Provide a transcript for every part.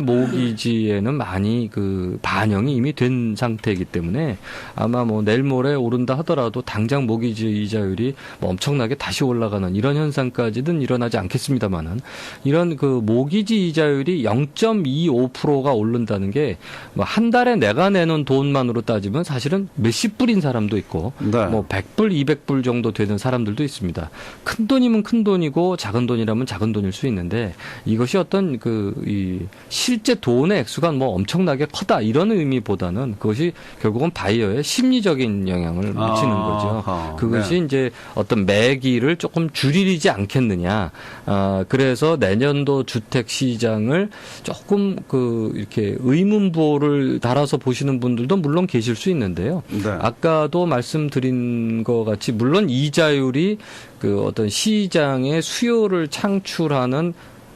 모기지에는 많이 그 반영이 이미 된 상태이기 때문에 아마 뭐 내일 모레 오른다 하더라도 당장 모기지 이자율이 뭐 엄청나게 다시 올라가는 이런 현상까지는 일어나지 않겠습니다만은 이런 그 모기지 이자율이 0.25%가 오른다는 게 뭐 한 달에 내가 내는 돈만으로 따지면 사실은 몇십 불인 사람도 있고 네. 뭐 100불, 200불 정도 되는 사람들도 있습니다. 큰 돈이면 큰 돈이고 작은 돈이라면 작은 돈일 수 있는데 이것이 어떤 그이 실제 돈의 액수가 뭐 엄청나게 커다 이런 의미보다는 그것이 결국은 바이어의 심리적인 영향을 미치는 거죠. 아하, 그것이 네. 이제 어떤 매기를 조금 줄이지 않겠느냐. 아, 그래서 내년도 주택 시장을 조금 그 이렇게 의문부호를 달아서 보시는 분들도 물론 계실 수 있는데요. 네. 아까도 말씀드린 것 같이 물론 이자율이 그 어떤 시장의 수요를 창출하는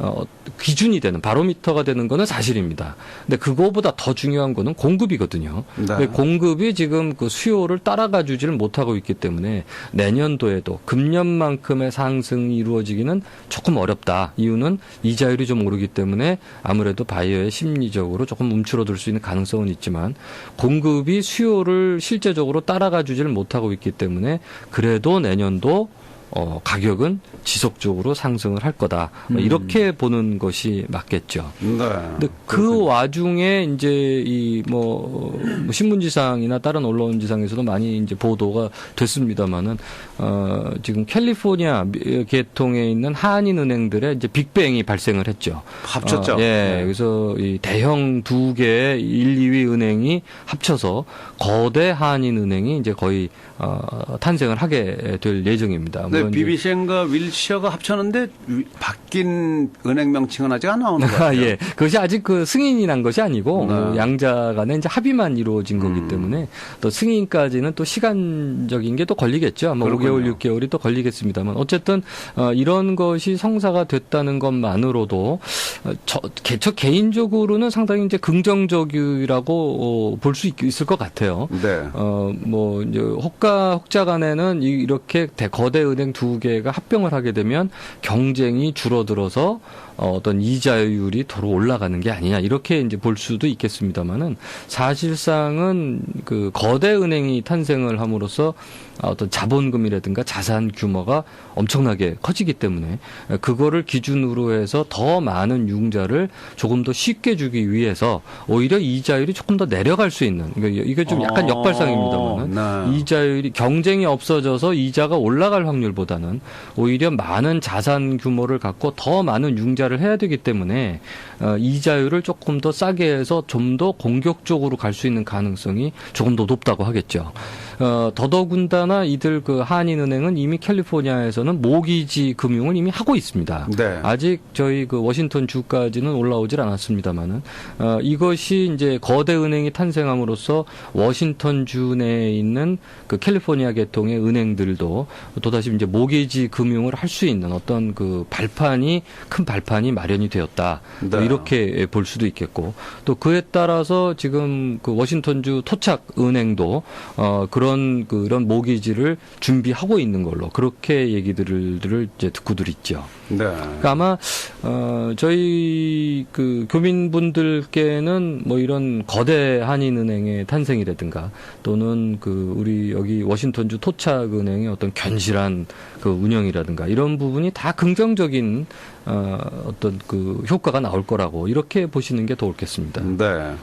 어, 기준이 되는 바로미터가 되는 거는 사실입니다. 근데 그거보다 더 중요한 거는 공급이거든요. 네. 공급이 지금 그 수요를 따라가 주지를 못하고 있기 때문에 내년도에도 금년만큼의 상승이 이루어지기는 조금 어렵다. 이유는 이자율이 좀 오르기 때문에 아무래도 바이어의 심리적으로 조금 움츠러들 수 있는 가능성은 있지만 공급이 수요를 실제적으로 따라가 주지를 못하고 있기 때문에 그래도 내년도 어, 가격은 지속적으로 상승을 할 거다. 뭐 음. 이렇게 보는 것이 맞겠죠. 네. 근데 그 그렇군요. 와중에 이제 이뭐 뭐 신문지상이나 다른 언론지상에서도 많이 이제 보도가 됐습니다만은 어 지금 캘리포니아 미- 계통에 있는 한인 은행들의 이제 빅뱅이 발생을 했죠. 합쳤죠. 어, 예. 네. 그래서 이 대형 두 개의 1, 2위 은행이 합쳐서 거대 한인 은행이 이제 거의 어 탄생을 하게 될 예정입니다. 네, 이제 비비셴과 윌시어가 합쳤는데 위- 바뀐 은행 명칭은 아직 안 나오는 같아요. 예. 그것이 아직 그 승인이 난 것이 아니고 네. 뭐 양자 간에 이제 합의만 이루어진 거기 음. 때문에 또 승인까지는 또 시간적인 게 또 걸리겠죠. 아마 그렇군요. 5개월, 6개월이 또 걸리겠습니다만 어쨌든 어, 이런 것이 성사가 됐다는 것만으로도 어, 저, 개, 저 개인적으로는 상당히 이제 긍정적이라고 어, 볼수 있을 것 같아요. 네. 어, 뭐, 이제, 혹가, 혹자 간에는 이- 이렇게 대, 거대 은행 두 개가 합병을 하게 되면 경쟁이 줄어들어서 어, 어떤 이자율이 더 올라가는 게 아니냐, 이렇게 이제 볼 수도 있겠습니다만은 사실상은 그 거대 은행이 탄생을 함으로써 어떤 자본금이라든가 자산 규모가 엄청나게 커지기 때문에 그거를 기준으로 해서 더 많은 융자를 조금 더 쉽게 주기 위해서 오히려 이자율이 조금 더 내려갈 수 있는 그러니까 이게 좀 약간 어, 역발상입니다만은 네. 이자율이 경쟁이 없어져서 이자가 올라갈 확률보다는 오히려 많은 자산 규모를 갖고 더 많은 융자 를 해야 되기 때문에 어, 이자율을 조금 더 싸게 해서 좀 더 공격적으로 갈 수 있는 가능성이 조금 더 높다고 하겠죠. 어, 더더군다나 이들 그 한인은행은 이미 캘리포니아에서는 모기지 금융을 이미 하고 있습니다. 네. 아직 저희 그 워싱턴 주까지는 올라오질 않았습니다만은 어, 이것이 이제 거대 은행이 탄생함으로써 워싱턴 주 내에 있는 그 캘리포니아 계통의 은행들도 또다시 이제 모기지 금융을 할 수 있는 어떤 그 발판이 큰 발판이 마련이 되었다. 뭐 네. 이렇게 볼 수도 있겠고 또 그에 따라서 지금 그 워싱턴주 토착 은행도 어 그런 그런 모기지를 준비하고 있는 걸로 그렇게 얘기들을 들을 이제 듣고들 있죠. 네. 그러니까 아마 어 저희 그 교민분들께는 뭐 이런 거대 한인은행의 탄생이라든가 또는 그 우리 여기 워싱턴주 토착은행의 어떤 견실한 그 운영이라든가 이런 부분이 다 긍정적인 어 어떤 그 효과가 나올 거라고 이렇게 보시는 게 더 옳겠습니다. 네.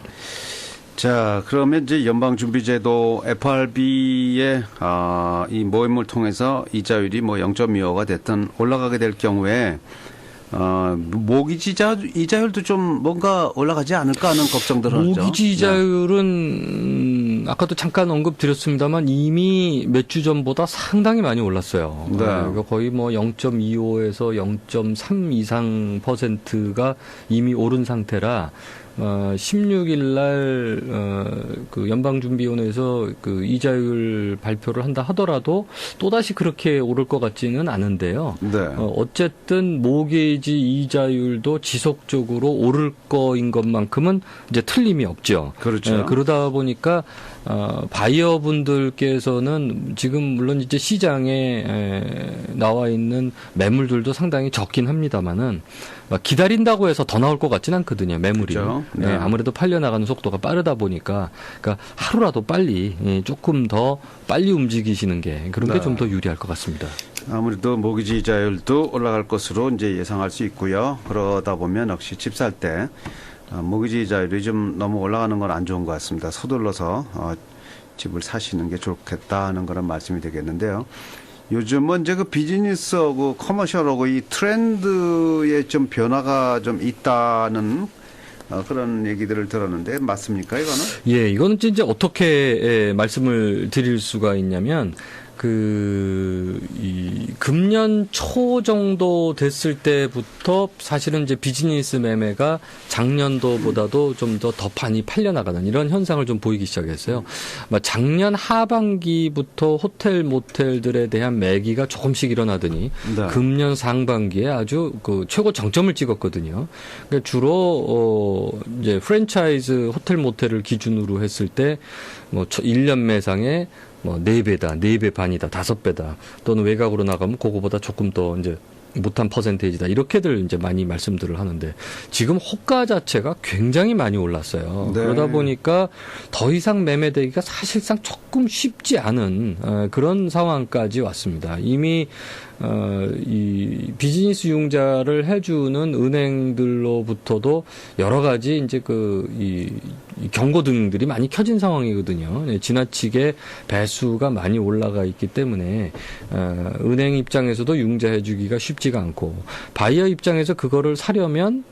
자, 그러면 이제 연방준비제도 FRB의 아, 이 모임을 통해서 이자율이 뭐 0.25가 됐든 올라가게 될 경우에 어, 모기지 이자, 이자율도 좀 뭔가 올라가지 않을까 하는 걱정들을 하죠. 모기지 이자율은 음, 아까도 잠깐 언급드렸습니다만 이미 몇 주 전보다 상당히 많이 올랐어요. 네. 그러니까 거의 뭐 0.25에서 0.3 이상 퍼센트가 이미 오른 상태라 어, 16일 날, 어, 그 연방준비위원회에서 그 이자율 발표를 한다 하더라도 또다시 그렇게 오를 것 같지는 않은데요. 네. 어, 어쨌든 모기지 이자율도 지속적으로 오를 거인 것만큼은 이제 틀림이 없죠. 그렇죠. 예, 그러다 보니까 어, 바이어 분들께서는 지금 물론 이제 시장에 에, 나와 있는 매물들도 상당히 적긴 합니다만은 막 기다린다고 해서 더 나올 것 같지는 않거든요. 매물이. 그렇죠. 네, 네. 아무래도 팔려 나가는 속도가 빠르다 보니까 그러니까 하루라도 빨리 예, 조금 더 빨리 움직이시는 게 그런 게 네. 좀더 유리할 것 같습니다. 아무래도 모기지 이자율도 올라갈 것으로 이제 예상할 수 있고요. 그러다 보면 역시 집 살때 어, 모기지 이자율이 좀 너무 올라가는 건 안 좋은 것 같습니다. 서둘러서 어, 집을 사시는 게 좋겠다 하는 그런 말씀이 되겠는데요. 요즘은 이제 그 비즈니스하고 커머셜하고 이 트렌드에 좀 변화가 좀 있다는 어, 그런 얘기들을 들었는데 맞습니까 이거는? 예, 이거는 이제 어떻게 예, 말씀을 드릴 수가 있냐면 그, 이, 금년 초 정도 됐을 때부터 사실은 이제 비즈니스 매매가 작년도보다도 좀 더 더 많이 팔려나가는 이런 현상을 좀 보이기 시작했어요. 작년 하반기부터 호텔, 모텔들에 대한 매기가 조금씩 일어나더니 네. 금년 상반기에 아주 그 최고 정점을 찍었거든요. 그러니까 주로 어 이제 프랜차이즈 호텔 모텔을 기준으로 했을 때 뭐 1년 매상에 뭐 4배다, 4배 반이다, 5배다. 또는 외곽으로 나가면 그거보다 조금 더 이제 못한 퍼센테이지다. 이렇게들 이제 많이 말씀들을 하는데 지금 호가 자체가 굉장히 많이 올랐어요. 네. 그러다 보니까 더 이상 매매되기가 사실상 조금 쉽지 않은 어, 그런 상황까지 왔습니다. 이미 어, 이 비즈니스 융자를 해주는 은행들로부터도 여러 가지 이제 그, 이, 이 경고등들이 많이 켜진 상황이거든요. 네, 지나치게 배수가 많이 올라가 있기 때문에, 어, 은행 입장에서도 융자해주기가 쉽지가 않고, 바이어 입장에서 그거를 사려면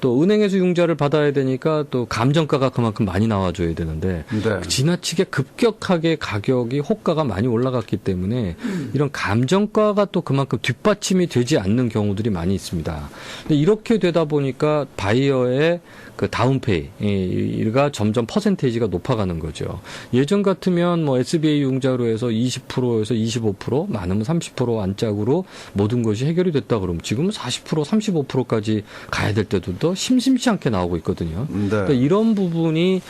또 은행에서 융자를 받아야 되니까 또 감정가가 그만큼 많이 나와줘야 되는데, 네. 지나치게 급격하게 가격이 호가가 많이 올라갔기 때문에 이런 감정가가 또 그만큼 뒷받침이 되지 않는 경우들이 많이 있습니다. 근데 이렇게 되다 보니까 바이어의 그 다운페이가 점점 퍼센테이지가 높아가는 거죠. 예전 같으면 뭐 SBA 융자로 해서 20%에서 25% 많으면 30% 안짝으로 모든 것이 해결이 됐다 그러면 지금은 40% 35%까지 가야 될 때도 심심치 않게 나오고 있거든요. 네. 그러니까 이런 부분이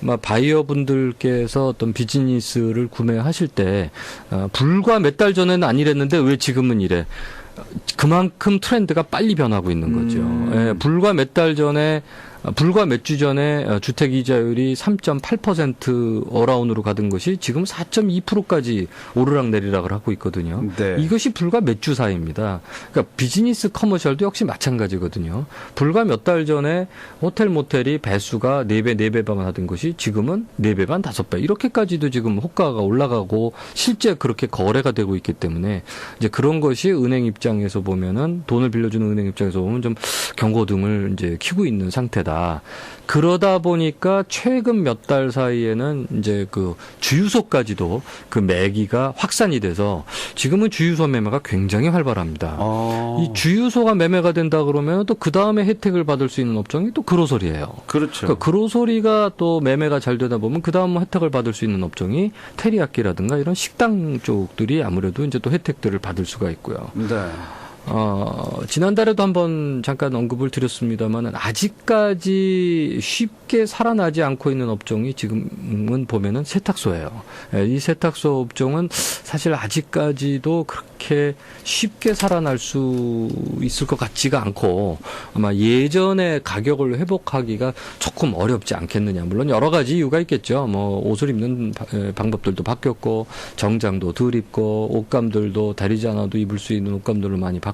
막 바이어 분들께서 어떤 비즈니스를 구매하실 때 어, 불과 몇 달 전에는 안 이랬는데 왜 지금은 이래? 그만큼 트렌드가 빨리 변하고 있는 거죠. 음. 예, 불과 몇 달 전에 어, 불과 몇 주 전에 어, 주택 이자율이 3.8% 어라운으로 가던 것이 지금 4.2%까지 오르락 내리락을 하고 있거든요. 네. 이것이 불과 몇 주 사이입니다. 그러니까 비즈니스 커머셜도 역시 마찬가지거든요. 불과 몇 달 전에 호텔 모텔이 배수가 4배, 4배 반 하던 것이 지금은 4배 반, 5배 이렇게까지도 지금 호가가 올라가고 실제 그렇게 거래가 되고 있기 때문에 이제 그런 것이 은행 입장에서 보면은 돈을 빌려주는 은행 입장에서 보면 좀 경고등을 이제 켜고 있는 상태다. 그러다 보니까 최근 몇 달 사이에는 이제 그 주유소까지도 그 매기가 확산이 돼서 지금은 주유소 매매가 굉장히 활발합니다. 어. 이 주유소가 매매가 된다 그러면 또 그 다음에 혜택을 받을 수 있는 업종이 또 그로소리예요. 그렇죠. 그러니까 그로소리가 또 매매가 잘 되다 보면 그 다음 혜택을 받을 수 있는 업종이 테리야끼라든가 이런 식당 쪽들이 아무래도 이제 또 혜택들을 받을 수가 있고요. 네. 어, 지난달에도 한번 잠깐 언급을 드렸습니다만 아직까지 쉽게 살아나지 않고 있는 업종이 지금은 보면은 세탁소예요. 예, 이 세탁소 업종은 사실 아직까지도 그렇게 쉽게 살아날 수 있을 것 같지가 않고 아마 예전의 가격을 회복하기가 조금 어렵지 않겠느냐. 물론 여러 가지 이유가 있겠죠. 뭐 옷을 입는 바- 에, 방법들도 바뀌었고 정장도 덜 입고 옷감들도 다리지 않아도 입을 수 있는 옷감들로 많이 바뀌었고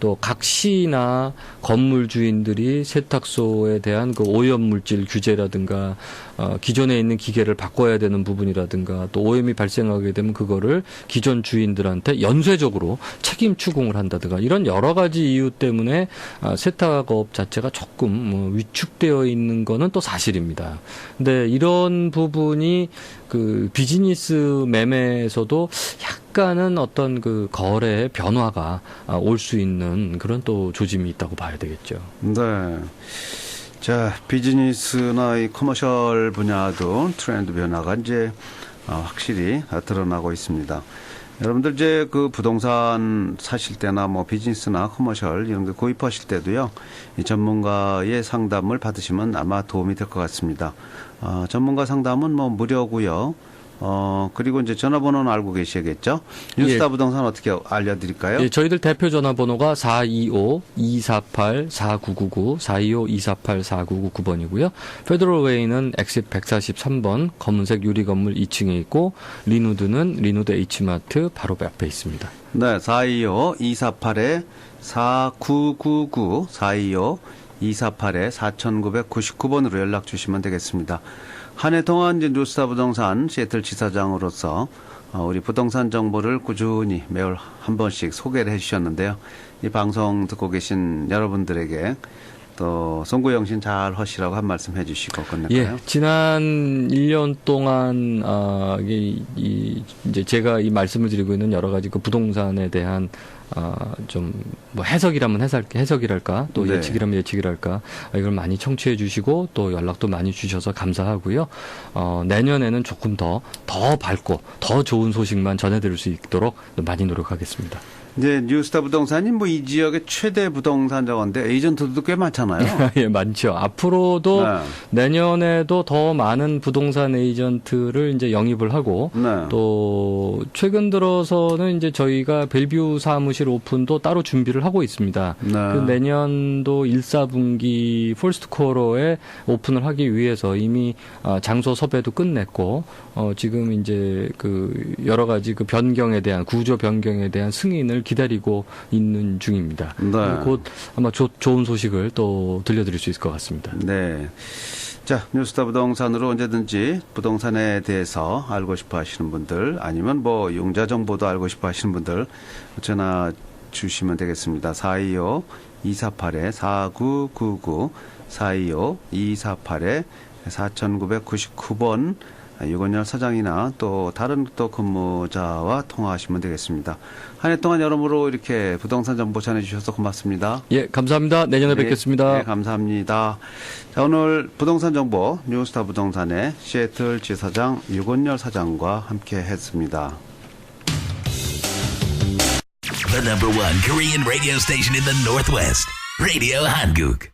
또 각 시나 건물 주인들이 세탁소에 대한 그 오염 물질 규제라든가 어, 기존에 있는 기계를 바꿔야 되는 부분이라든가 또 오염이 발생하게 되면 그거를 기존 주인들한테 연쇄적으로 책임 추궁을 한다든가 이런 여러 가지 이유 때문에 아, 세탁업 자체가 조금 뭐 위축되어 있는 거는 또 사실입니다. 근데 이런 부분이 그 비즈니스 매매에서도 약간은 어떤 그 거래의 변화가 아, 올수 있는 그런 또 조짐이 있다고 봐야 되겠죠. 네. 자, 비즈니스나 이 커머셜 분야도 트렌드 변화가 이제 어, 확실히 어, 드러나고 있습니다. 여러분들 이제 그 부동산 사실 때나 뭐 비즈니스나 커머셜 이런 거 구입하실 때도요. 이 전문가의 상담을 받으시면 아마 도움이 될 것 같습니다. 어, 전문가 상담은 뭐 무료고요. 어, 그리고 이제 전화번호는 알고 계시겠죠? 뉴스타 예. 부동산 어떻게 알려드릴까요? 예, 저희들 대표 전화번호가 425-248-4999, 425-248-4999번이고요. 페드럴웨이는 엑sit 143번, 검은색 유리 건물 2층에 있고, 리누드는 리누드 H마트 바로 앞에 있습니다. 네, 425-248에 4999, 425-248에 4999번으로 연락 주시면 되겠습니다. 한 해 동안 이제 뉴스타 부동산 시애틀 지사장으로서 어, 우리 부동산 정보를 꾸준히 매월 한 번씩 소개를 해 주셨는데요. 이 방송 듣고 계신 여러분들에게 또 송구영신 잘 하시라고 한 말씀 해 주시고 끝낼까요? 예, 지난 1년 동안 아, 이, 이 이제 제가 이 말씀을 드리고 있는 여러 가지 그 부동산에 대한 아, 좀뭐 해석이라면 해석 해석이랄까 또 네. 예측이라면 예측이랄까 아, 이걸 많이 청취해 주시고 또 연락도 많이 주셔서 감사하고요. 어, 내년에는 조금 더더 밝고 더 좋은 소식만 전해드릴 수 있도록 많이 노력하겠습니다. 이제 뉴스타 부동산이 뭐 이 지역의 최대 부동산 정원데 에이전트들도 꽤 많잖아요. 예, 많죠. 앞으로도 네. 내년에도 더 많은 부동산 에이전트를 이제 영입을 하고 네. 또 최근 들어서는 이제 저희가 벨뷰 사무실 오픈도 따로 준비를 하고 있습니다. 네. 그 내년도 1, 4분기 폴스트 코어에 오픈을 하기 위해서 이미 아, 장소 섭외도 끝냈고 어 지금 이제 그 여러 가지 그 변경에 대한 구조 변경에 대한 승인을 기다리고 있는 중입니다. 네. 곧 아마 조- 좋은 소식을 또 들려드릴 수 있을 것 같습니다. 네. 자, 뉴스타 부동산으로 언제든지 부동산에 대해서 알고 싶어 하시는 분들 아니면 뭐 용자 정보도 알고 싶어 하시는 분들 전화 주시면 되겠습니다. 425 248에 4999 425 248에 4999번 유건열 사장이나 또 다른 또 근무자와 통화하시면 되겠습니다. 한 해 동안 여러모로 이렇게 부동산 정보 전해주셔서 고맙습니다. 예, 감사합니다. 내년에 네, 뵙겠습니다. 네, 감사합니다. 자, 오늘 부동산 정보 뉴스타 부동산의 시애틀 지사장 유건열 사장과 함께 했습니다. The number one Korean radio station in the Northwest, Radio Hanguk.